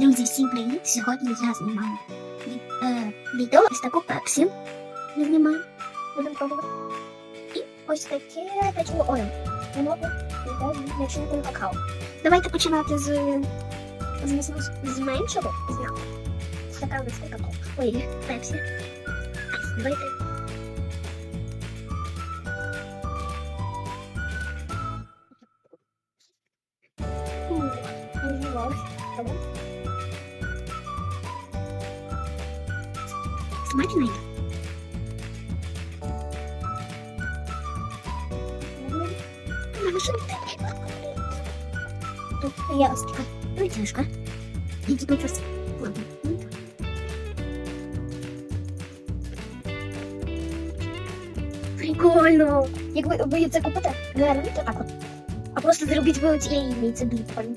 Друзі, всім привіт! Сьогодні я знімаю ві- е, відео ось таку пепсі. Я знімаю. Будемо пробувати. І ось таке печиво Орео. Воно йде з начинкою какао. Давайте починати з, з, з, з меншого. З м'якого. Ось така у нас какао. Ой, пепсі. Ось, Давайте. М, не знімалась. Добре. Смачний. Тут ястка. Витяжка. І тут ось. Ладно. Прикольно. Як ви, ви це купите, не робіть отак от. А просто зробіть ви цієї лінії, це дуже прикольно.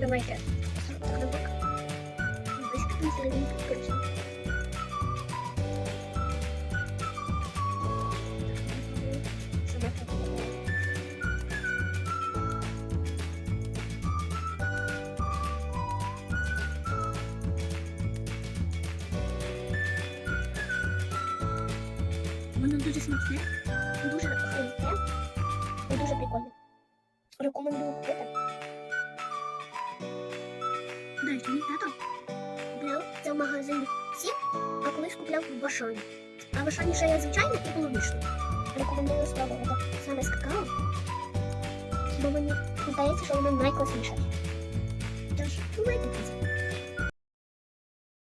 Давайте. Так, на бок. Близько на середині коричневого. Сама так. Воно дуже смачне, дуже хрумке і дуже прикольне. Рекомендую купити. Далі, мій тато купляв це в магазині Сім, а колись купляв в Ашані. А в Ашані ще є звичайно і полуничну. Рекомендую спробувати саме з какао, бо мені здається, що воно найкласніше. Тож, думайте про це.